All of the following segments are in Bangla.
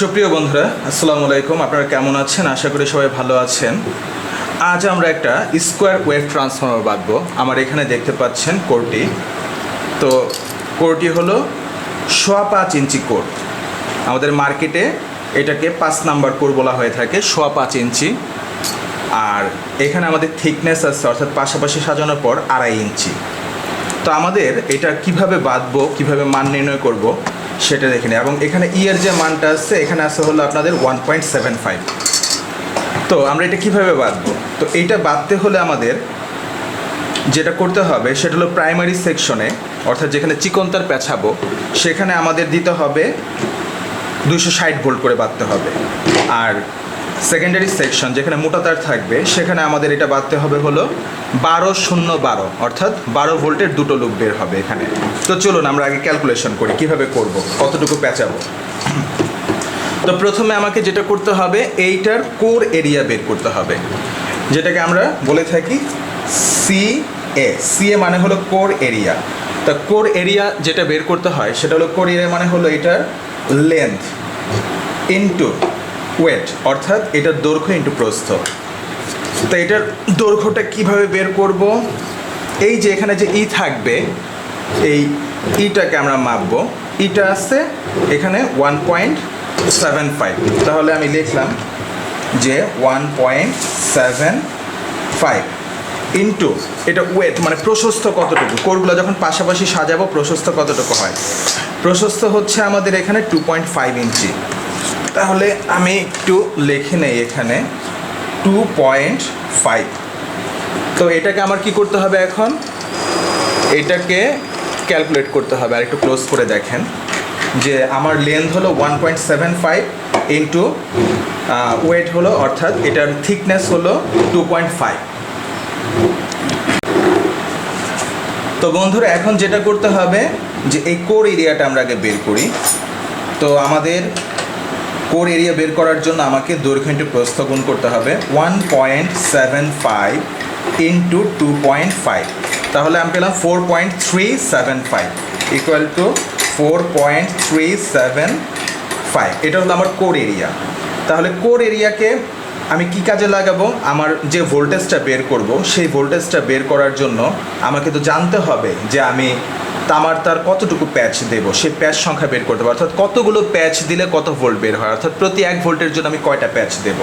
সুপ্রিয় বন্ধুরা, আসসালামু আলাইকুম। আপনারা কেমন আছেন? আশা করি সবাই ভালো আছেন। আজ আমরা একটা স্কোয়ার ওয়েভ ট্রান্সফর্মার বাঁধবো। আমার এখানে দেখতে পাচ্ছেন কোরটি। তো কোরটি হলো সোয়া পাঁচ ইঞ্চি কোর। আমাদের মার্কেটে এটাকে পাঁচ নাম্বার কোর বলা হয়ে থাকে, সোয়া পাঁচ ইঞ্চি। আর এখানে আমাদের থিকনেস আছে, অর্থাৎ পাশাপাশি সাজানোর পর আড়াই ইঞ্চি। তো আমাদের এটা কীভাবে বাঁধবো, কীভাবে মান নির্ণয় করব, সেটা দেখে নিই। এবং এখানে ইয়ের যে মানটা আছে, এখানে আছে হলো আপনাদের ওয়ান পয়েন্ট সেভেন ফাইভ তো আমরা এটা কীভাবে বাঁধবো? তো এইটা বাঁধতে হলে আমাদের যেটা করতে হবে, সেটা হলো প্রাইমারি সেকশনে অর্থাৎ যেখানে চিকনতার পেছাবো, সেখানে আমাদের দিতে হবে দুশো ষাট ভোল্ট করে বাঁধতে হবে। আর সেকেন্ডারি সেকশন যেখানে মোটা তার থাকবে, সেখানে আমাদের এটা বাঁধতে হবে হলো বারো শূন্য বারো, অর্থাৎ বারো ভোল্টের দুটো লুপ বের হবে এখানে। তো চলুন আমরা আগে ক্যালকুলেশন করি, কীভাবে করব, কতটুকু পেঁচাবো। তো প্রথমে আমাকে যেটা করতে হবে, এইটার কোর এরিয়া বের করতে হবে, যেটাকে আমরা বলে থাকি সি এ সি এ মানে হলো কোর এরিয়া। তা কোর এরিয়া যেটা বের করতে হয়, সেটা হলো কোর এরিয়া মানে হলো এটার লেন্থ ইন্টু ওয়েট অর্থাৎ এটার দৈর্ঘ্য ইন্টু প্রস্থ। তো এটার দৈর্ঘ্যটা কীভাবে বের করব? এই যে এখানে যে ই থাকবে, এই ইটাকে আমরা মাপবো। ইটা আছে এখানে ওয়ান পয়েন্ট সেভেন ফাইভ তাহলে আমি লিখলাম যে one point seven five into এটা ওয়েট মানে প্রশস্ত কতটুকু? কোরগুলো যখন পাশাপাশি সাজাবো, প্রশস্ত কতটুকু হয়? প্রশস্ত হচ্ছে আমাদের এখানে টু পয়েন্ট ফাইভ ইঞ্চি তাহলে আমি একটু লিখে নেই এখানে। টু পয়েন্ট ফাইভ তো এটাকে আমার কি করতে হবে এখন? এটাকে ক্যালকুলেট করতে হবে। আর একটু ক্লোজ করে দেখেন। যে আমার লেন্থ হলো one point seven five into width হলো অর্থাৎ এটার থিকনেস হলো টু পয়েন্ট ফাইভ তো বন্ধুরা, এখন যেটা করতে হবে যে এই কোর এরিয়াটা আমরা আগে বের করি। তো আমাদের কোর এরিয়া বের করার জন্য আমাকে দৈর্ঘ্য ইন্টু করতে হবে one point seven five into two point five. তাহলে আমি পেলাম four point three seven five equal to four point three seven five. এটা হলো আমার কোর এরিয়া। তাহলে কোর এরিয়াকে আমি কি কাজে লাগাবো? আমার যে ভোল্টেজটা বের করব, সেই ভোল্টেজটা বের করার জন্য আমাকে তো জানতে হবে যে আমি তামার তার কতটুকু প্যাচ দেবো? সেই প্যাচ সংখ্যা বের করতে হবে অর্থাৎ কতগুলো প্যাচ দিলে কত ভোল্ট বের হয়? অর্থাৎ প্রতি এক ভোল্টের জন্য আমি কয়টা প্যাচ দেব?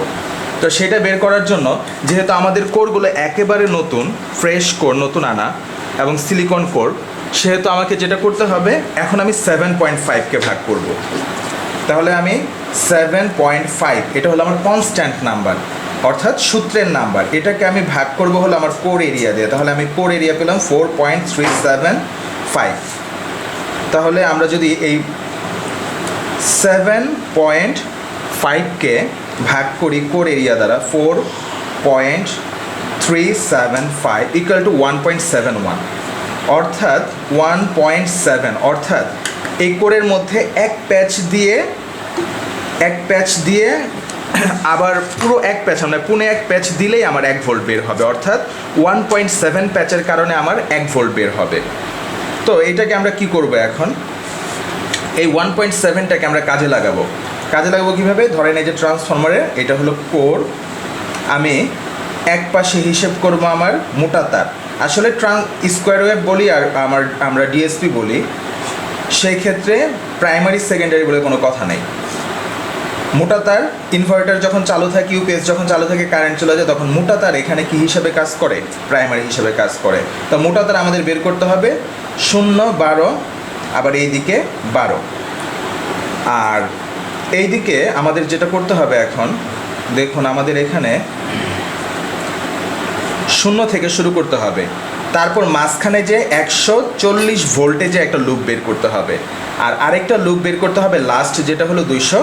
তো সেটা বের করার জন্য যেহেতু আমাদের কোরগুলো একেবারে নতুন ফ্রেশ কোর নতুন আনা, এবং সিলিকন কোর সেহেতু আমাকে যেটা করতে হবে, এখন আমি সেভেন পয়েন্ট ফাইভকে ভাগ করব। তাহলে আমি সেভেন পয়েন্ট ফাইভ এটা হলো আমার কনস্ট্যান্ট নাম্বার অর্থাৎ সূত্রের নাম্বার এটাকে আমি ভাগ করব হলো আমার কোর এরিয়া দিয়ে। তাহলে আমি কোর এরিয়া পেলাম four point three seven five তাহলে আমরা যদি এই সেভেন পয়েন্ট ফাইভকে ভাগ করি কোর এরিয়া দ্বারা four point three seven five equal to one point seven one অর্থাৎ ওয়ান পয়েন্ট সেভেন অর্থাৎ এই কোরের মধ্যে এক প্যাচ দিয়ে, এক প্যাচ দিয়ে আবার পুরো এক প্যাচ মানে পুনে এক প্যাচ দিলেই আমার এক ভোল্ট বের হবে। অর্থাৎ ওয়ান পয়েন্ট সেভেন প্যাচের কারণে আমার এক ভোল্ট বের হবে। তো এটাকে আমরা কি করব এখন? এই ওয়ান পয়েন্ট সেভেনটাকে আমরা কাজে লাগাবো। কাজে লাগাবো কীভাবে? ধরেন এই যে ট্রান্সফর্মারের এটা হলো কোর আমি এক পাশে হিসেব করব আমার মোটা তার। আসলে ট্রান স্কোয়ার ওয়েভ বলি আর আমার, আমরা ডিএসপি বলি। সেই ক্ষেত্রে প্রাইমারি সেকেন্ডারি বলে কোনো কথা নেই। মোটা তার ইনভার্টার যখন চালু থাকে ইউপিএস যখন চালু থাকে কারেন্ট চলে যায়, তখন মোটা তার এখানে কি হিসাবে কাজ করে? প্রাইমারি হিসাবে কাজ করে। তো মোটা তার আমাদের বের করতে হবে শূন্য, বারো, আবার এই দিকে বারো। আর এই দিকে আমাদের যেটা করতে হবে এখন, দেখুন আমাদের এখানে শূন্য থেকে শুরু করতে হবে। তারপর মাঝখানে যে একশো চল্লিশ ভোল্টেজে একটা লুপ বের করতে হবে। আর আরেকটা লুপ বের করতে হবে লাস্ট যেটা হলো দুইশো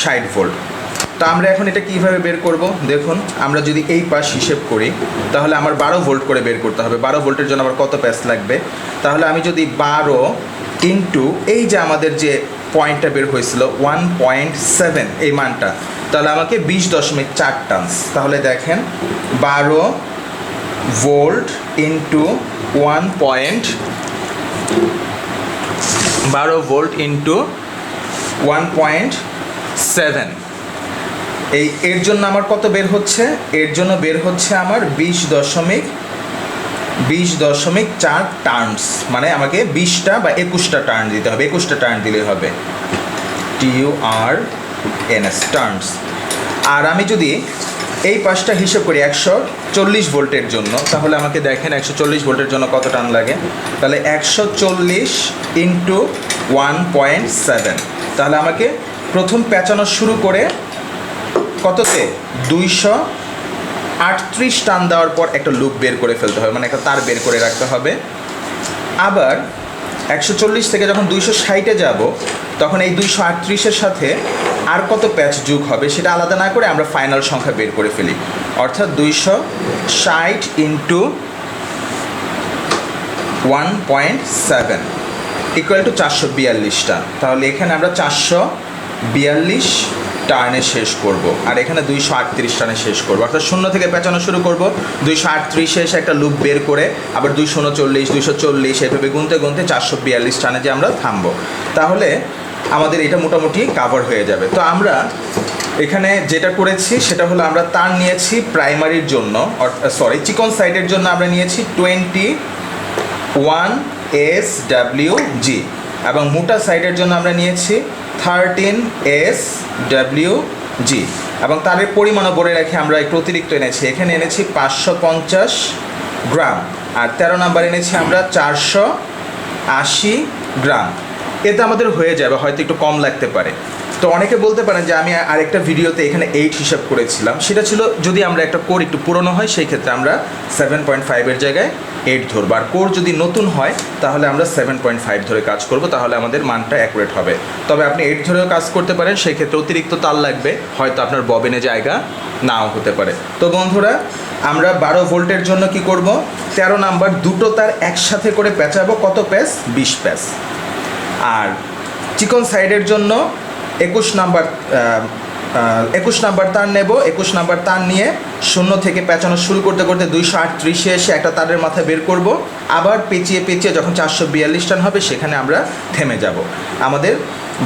ষাট ভোল্ট। তো আমরা এখন এটা কীভাবে বের করব? দেখুন, আমরা যদি এই পাশ হিসেব করি, তাহলে আমার বারো ভোল্ট করে বের করতে হবে। বারো ভোল্টের জন্য আমার কত প্যাস লাগবে? তাহলে আমি যদি বারো ইন্টু এই যে আমাদের যে পয়েন্টটা বের হয়েছিল, ওয়ান পয়েন্ট সেভেন, এই মানটা, তাহলে আমাকে বিশ দশমিক চার টান্স। তাহলে দেখেন, বারো ভোল্ট ইন্টু ওয়ান পয়েন্ট, বারো volt into one point seven এই এর জন্য আমার কত বের হচ্ছে? এর জন্য বের হচ্ছে আমার বিশ দশমিক বিশ দশমিক চার টার্নস। মানে আমাকে বিশটা বা একুশটা টার্ন দিতে হবে। একুশটা টার্ন দিলে হবে। T U R N S, turns. আর আমি যদি এই পাঁচটা হিসেব করি একশো চল্লিশ ভোল্টের জন্য, তাহলে আমাকে দেখেন একশো চল্লিশ ভোল্টের জন্য কত টান লাগে? তাহলে একশো চল্লিশ ইন্টু ওয়ান পয়েন্ট সেভেন। তাহলে আমাকে প্রথম পেঁচানো শুরু করে কততে? দুইশো আটত্রিশ টান দেওয়ার পর একটা লুপ বের করে ফেলতে হবে মানে একটা তার বের করে রাখতে হবে। আবার একশো চল্লিশ থেকে যখন দুইশো ষাটে যাব, তখন এই দুইশো আটত্রিশের সাথে আর কত প্যাচ যোগ হবে সেটা আলাদা না করে আমরা ফাইনাল সংখ্যা বের করে ফেলি। অর্থাৎ দুইশো ষাট into one point seven equal to চারশো বিয়াল্লিশটা তাহলে এখানে আমরা চারশো বিয়াল্লিশ টার্নে শেষ করব। আর এখানে দুইশো আটত্রিশ টানে শেষ করব। অর্থাৎ শূন্য থেকে পেঁচানো শুরু করব। দুইশো আটত্রিশে এসে একটা লুপ বের করে আবার দুইশো উনচল্লিশ, দুইশো চল্লিশ এভাবে গুনতে গুনতে চারশো বিয়াল্লিশ টানে যে আমরা থামবো। তাহলে আমাদের এটা মোটামুটি কাভার হয়ে যাবে। তো আমরা এখানে যেটা করেছি সেটা হলো আমরা তার নিয়েছি প্রাইমারির জন্য সরি চিকন সাইডের জন্য আমরা নিয়েছি twenty one S W G এবং মোটা সাইডের জন্য আমরা নিয়েছি থার্টিন এস ডাব্লিউ জি এবং তাদের পরিমাণও বলে রেখে আমরা একটু অতিরিক্ত এনেছি। এখানে এনেছি পাঁচশো পঞ্চাশ গ্রাম। আর তেরো নাম্বার এনেছি আমরা চারশো আশি গ্রাম। এতে আমাদের হয়ে যাবে, হয়তো একটু কম লাগতে পারে। তো অনেকে বলতে পারেন যে আমি আরেকটা ভিডিওতে এখানে এইট হিসাব করেছিলাম। সেটা ছিল যদি আমরা একটা কোর একটু পুরনো হয়, সেই ক্ষেত্রে আমরা সেভেন পয়েন্ট ফাইভের জায়গায় এইট ধরবো। আর কোর যদি নতুন হয়, তাহলে আমরা সেভেন পয়েন্ট ফাইভ ধরে কাজ করব, তাহলে আমাদের মানটা অ্যাকুরেট হবে। তবে আপনি এইট ধরেও কাজ করতে পারেন, সেই ক্ষেত্রে অতিরিক্ত তাল লাগবে, হয়তো আপনার ববেনে জায়গা নাও হতে পারে। তো বন্ধুরা, আমরা বারো ভোল্টের জন্য কি করব? তেরো নাম্বার দুটো তার একসাথে করে পেঁচাবো, কত প্যাচ বিশ প্যাচ আর চিকন সাইডের জন্য একুশ নাম্বার একুশ নাম্বার তার নেব, একুশ নাম্বার তার নিয়ে শূন্য থেকে পেঁচানো শুরু করতে করতে দুইশো আটত্রিশে এসে একটা তারের মাথায় বের করব। আবার পেঁচিয়ে পেঁচিয়ে যখন চারশো বিয়াল্লিশ টান হবে, সেখানে আমরা থেমে যাব। আমাদের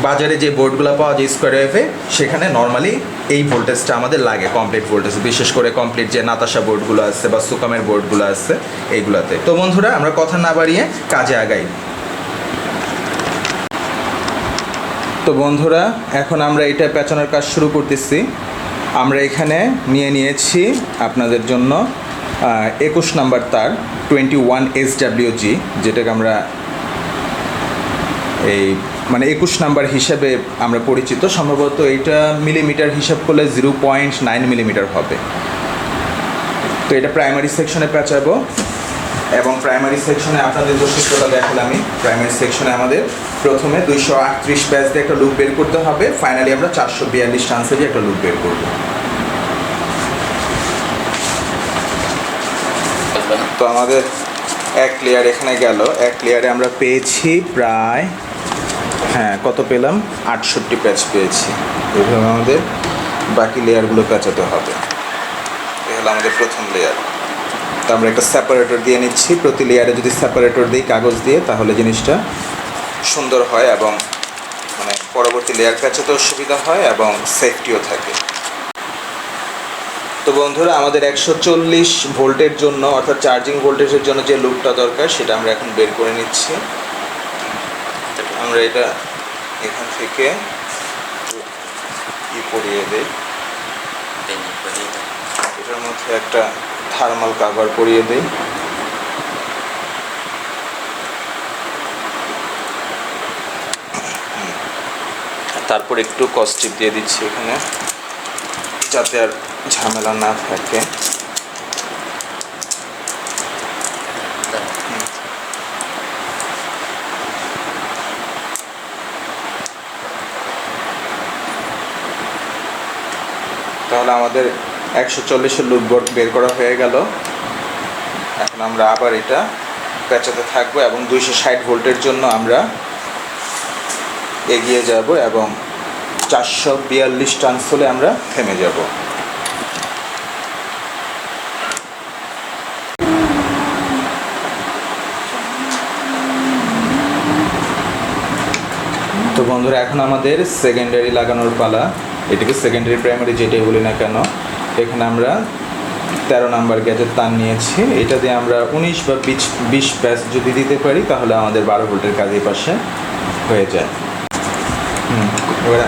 বাজারে যে বোর্ডগুলো পাওয়া যায় স্কোয়ার ওয়েভে সেখানে নর্মালি এই ভোল্টেজটা আমাদের লাগে কমপ্লিট ভোল্টেজ বিশেষ করে কমপ্লিট যে নাতাশা বোর্ডগুলো আছে বা সুকামের বোর্ডগুলো আছে এইগুলাতে তো বন্ধুরা, আমরা কথা না বাড়িয়ে কাজে আগাই। তো বন্ধুরা, এখন আমরা এটা পেঁচানোর কাজ শুরু করতেছি। আমরা এখানে নিয়ে নিয়েছি আপনাদের জন্য একুশ নাম্বার তার twenty one S W G যেটাকে আমরা এই মানে একুশ নাম্বার হিসেবে আমরা পরিচিত। সম্ভবত এটা মিলিমিটার হিসাব করলে জিরো পয়েন্ট নাইন মিলিমিটার হবে। তো এটা প্রাইমারি সেকশনে পেঁচাবো, এবং প্রাইমারি সেকশনে আপনাদের বৈশিষ্ট্যটা দেখালাম আমি। প্রাইমারি সেকশনে আমাদের প্রথমে দুইশো আটত্রিশ ব্যাচ দিয়ে একটা লুক বের করতে হবে। ফাইনালি আমরা চারশো বিয়াল্লিশ চান্সে দিয়ে একটা লুপ বের করব। তো আমাদের এক লেয়ার এখানে গেল। এক লেয়ারে আমরা পেয়েছি প্রায় হ্যাঁ কত পেলাম? আটষট্টি প্যাচ পেয়েছি। এভাবে আমাদের বাকি লেয়ারগুলো পেঁচাতে হবে। এ হলো আমাদের প্রথম লেয়ার তো আমরা একটা সেপারেটর দিয়ে নিচ্ছি। প্রতি লেয়ারে যদি সেপারেটর দিই, কাগজ দিয়ে, তাহলে জিনিসটা সুন্দর হয় এবং মানে পরবর্তী লেয়ার পেঁচাতেও সুবিধা হয় এবং সেফটিও থাকে। তো বন্ধুরা আমাদের একশো চল্লিশ ভোল্টের জন্য অর্থাৎ চার্জিং ভোল্টেজের জন্য যে লুপটা দরকার সেটা আমরা এখন বের করে নিচ্ছি। আমরা এটা এখান থেকে ই পরিয়ে দিই। এটার মধ্যে একটা থার্মাল কাভার পরিয়ে দিই। তারপর একটু কস্টিপ দিয়ে দিচ্ছি এখানে, যাতে আর ঝামেলা না থাকে। তাহলে আমাদের একশো চল্লিশের লুপ বের করা হয়ে গেল। এখন আমরা আবার এটা পেঁচাতে থাকব এবং দুইশো ষাট ভোল্টের জন্য আমরা এগিয়ে যাব এবং চারশো বিয়াল্লিশ টান্স আমরা থেমে যাব। তো বন্ধুরা, এখন আমাদের সেকেন্ডারি লাগানোর পালা। এটাকে সেকেন্ডারি প্রাইমারি যেটাই বলি না কেন, এখানে আমরা তেরো নাম্বার গ্যাজেট তার নিয়েছি। এটা দিয়ে আমরা উনিশ বা বিশ বিশ ব্যাস যদি দিতে পারি, তাহলে আমাদের বারো ভোল্টের কাজ এই পাশে হয়ে যায়। হুম। এবার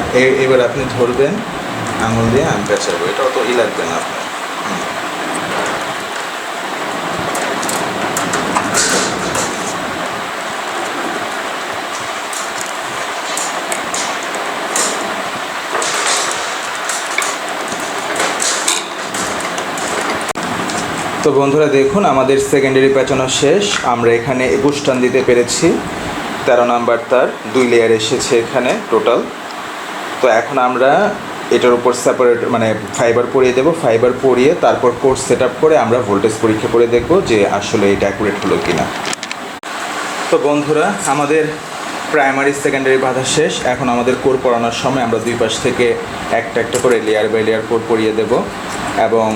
এবার আপনি ধরবেন আঙুল দিয়ে, আমি পেঁচাবো এটা অত ই লাগবে না আপনার। তো বন্ধুরা দেখুন, আমাদের সেকেন্ডারি পেঁচানো শেষ। আমরা এখানে একুশ টান দিতে পেরেছি। তেরো নাম্বার তার দুই লেয়ার এসেছে এখানে টোটাল তো এখন আমরা এটার উপর সেপারেট মানে ফাইবার পরিয়ে দেবো। ফাইবার পরিয়ে তারপর কোর্স সেট করে আমরা ভোল্টেজ পরীক্ষা করে দেখব যে আসলে এটা অ্যাকুরেট হলো কি না তো বন্ধুরা, আমাদের প্রাইমারি সেকেন্ডারি বাধা শেষ। এখন আমাদের কোর পড়ানোর সময় আমরা দুই পাশ থেকে একটা একটা করে লেয়ার বাই লেয়ার কোর পরিয়ে দেব। এবং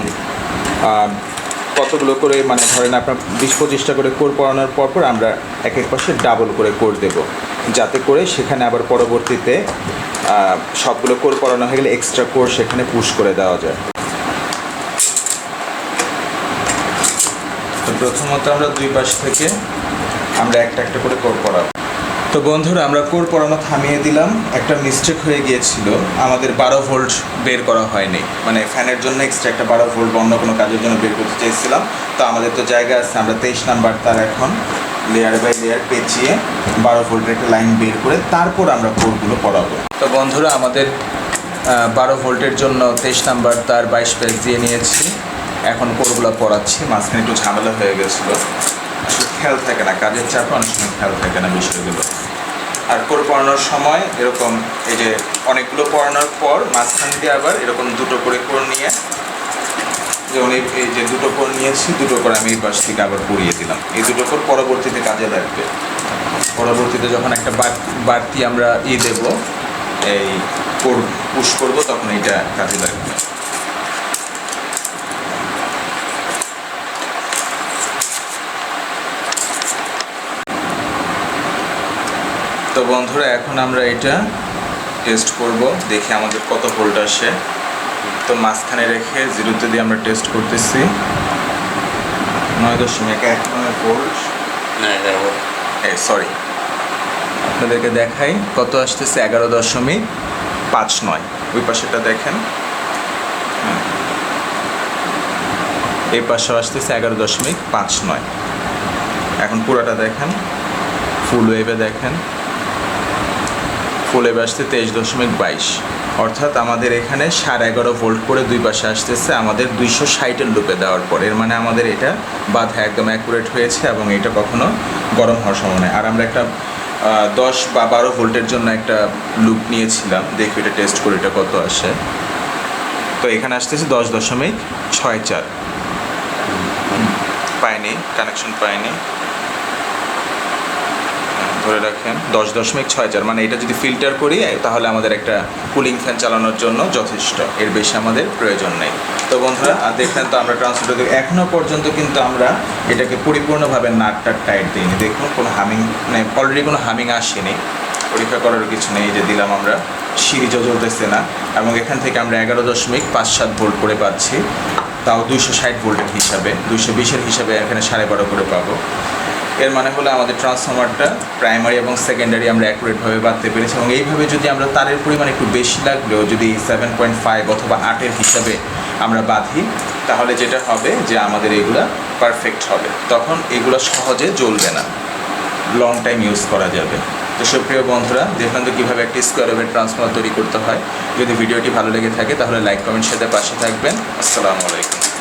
কতগুলো করে মানে ধরেন আপনার বিশ পঁচিশটা করে কোর পড়ানোর পর পর আমরা এক এক পাশে ডাবল করে কোর দেব। যাতে করে সেখানে আবার পরবর্তীতে সবগুলো কোর পড়ানো হয়ে গেলে এক্সট্রা কোর সেখানে পুশ করে দেওয়া যায়। তো প্রথমত আমরা দুই পাশ থেকে আমরা একটা একটা করে কোর পড়াবো তো বন্ধুরা, আমরা কোর পড়ানো থামিয়ে দিলাম। একটা মিস্টেক হয়ে গিয়েছিল। আমাদের বারো ভোল্ট বের করা হয়নি। মানে ফ্যানের জন্য এক্সট্রা একটা বারো ভোল্ট অন্য কোনো কাজের জন্য বের করতে চেয়েছিলাম। তো আমাদের তো জায়গা আছে, আমরা তেইশ নাম্বার তার এখন লেয়ার বাই লেয়ার পেঁচিয়ে বারো ভোল্টের একটা লাইন বের করে তারপর আমরা কোরগুলো পড়াবো। তো বন্ধুরা, আমাদের বারো ভোল্টের জন্য তেইশ নাম্বার তার বাইশ পেজ দিয়ে নিয়েছি। এখন কোরগুলো পড়াচ্ছি। মাঝখানে একটু ঝামেলা হয়ে গেছিল। খেয়াল থাকে না, কাজের চাপে অনেক সময় খেয়াল থাকে না বিষয়গুলো। আর কোর পড়ানোর সময় এরকম এই যে অনেকগুলো পড়ানোর পর মাঝখান দিয়ে আবার এরকম দুটো করে কোর নিয়ে যেমন এই যে দুটো কোর নিয়েছি, দুটো করে আমি এই পাশ থেকে আবার পরিয়ে দিলাম। এই দুটো কোর পরবর্তীতে কাজে লাগবে। পরবর্তীতে যখন একটা বাড়- বাড়তি আমরা ই দেব, এই কোর পুশ করব, তখন এইটা কাজে লাগবে। তো বন্ধুরা এখন আমরা এটা টেস্ট করব দেখি আমাদের কত ভোল্ট আসে। তো মাঝখানে রেখে জিরোতে দিয়ে আমরা টেস্ট করতেছি। নয় দশমিক এক নয় ভোল্ট সরি আপনাদেরকে দেখাই কত আসতেছে? এগারো দশমিক পাঁচ নয়। ওই পাশেটা দেখেন। এই পাশেও আসতেছে এগারো দশমিক পাঁচ নয়। এখন পুরোটা দেখেন। ফুল ওয়েভে দেখেন। ওয়েভে আসতে তেইশ দশমিক বাইশ। অর্থাৎ আমাদের এখানে সাড়ে এগারো ভোল্ট করে দুই পাশে আসতেছে আমাদের দুইশো ষাটের লুপে দেওয়ার পর। এর মানে আমাদের এটা বাধা একদম অ্যাকুরেট হয়েছে এবং এটা কখনো গরম হওয়ার সময় নয় আর আমরা একটা দশ বা বারো ভোল্টের জন্য একটা লুপ নিয়েছিলাম। দেখি এটা টেস্ট করে এটা কত আসে। তো এখানে আসতেছে দশ দশমিক ছয় চার। পায়নি কানেকশন পাইনি। ধরে রাখেন, দশ দশমিক ছয় চার। মানে এটা যদি ফিল্টার করি, তাহলে আমাদের একটা কুলিং ফ্যান চালানোর জন্য যথেষ্ট। এর বেশি আমাদের প্রয়োজন নেই। তো বন্ধুরা, আর দেখলেন তো আমরা ট্রান্সমিটার দিকে এখনও পর্যন্ত কিন্তু আমরা এটাকে পরিপূর্ণভাবে নাটটার টাইট দিইনি। দেখুন, কোনো হামিং মানে অলরেডি কোনো হামিং আসেনি। পরীক্ষা করার কিছু নেই। যে দিলাম আমরা সিরিজও জ্বলতেছে না। এবং এখান থেকে আমরা এগারো দশমিক পাঁচ সাত ভোল্ট করে পাচ্ছি। তাও দুইশো ষাট ভোল্টের হিসাবে। দুইশো বিশের হিসাবে এখানে সাড়ে বারো করে পাবো। এর মানে হলো আমাদের ট্রান্সফরমারটা প্রাইমারি এবং সেকেন্ডারি আমরা অ্যাকুরেটভাবে বাঁধতে পেরেছি এবং এইভাবে যদি আমরা তারের পরিমাণ একটু বেশি লাগলেও যদি সেভেন পয়েন্ট ফাইভ অথবা আটের হিসাবে আমরা বাঁধি, তাহলে যেটা হবে যে আমাদের এগুলা পারফেক্ট হবে। তখন এগুলো সহজে জ্বলবে না। লং টাইম ইউজ করা যাবে। তো সুপ্রিয় বন্ধুরা দেখলাম তো কীভাবে একটি স্কোয়ার ওয়েভের ট্রান্সফর্মার তৈরি করতে হয়। যদি ভিডিওটি ভালো লেগে থাকে, তাহলে লাইক কমেন্ট সাথে পাশে থাকবেন। আসসালামু আলাইকুম।